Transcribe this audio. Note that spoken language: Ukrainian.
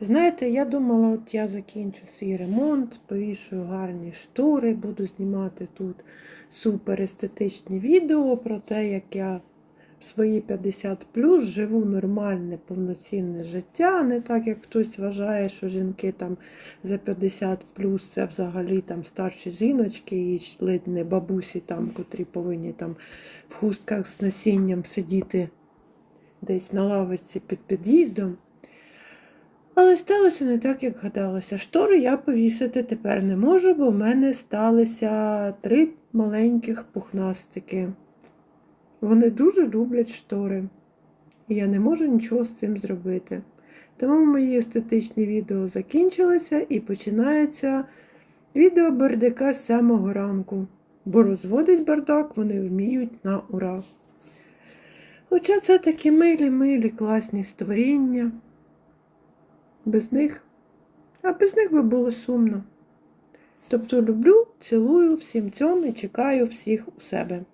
Знаєте, я думала, от я закінчу свій ремонт, повішую гарні штори, буду знімати тут супер естетичні відео про те, як я в свої 50 плюс живу нормальне, повноцінне життя, не так, як хтось вважає, що жінки там за 50 плюс це взагалі там старші жіночки і ледь не бабусі, там, котрі повинні там в хустках з насінням сидіти десь на лавочці під під'їздом. Але сталося не так, як гадалося. Штори я повісити тепер не можу, бо в мене сталися три маленьких пухнастики. Вони дуже люблять штори. І я не можу нічого з цим зробити. Тому мої естетичні відео закінчилися і починається відео бардяка з самого ранку. Бо розводить бардак вони вміють на ура. Хоча це такі милі, милі, класні створіння. Без них, а без них би було сумно. Тобто люблю, цілую всім цьому і чекаю всіх у себе.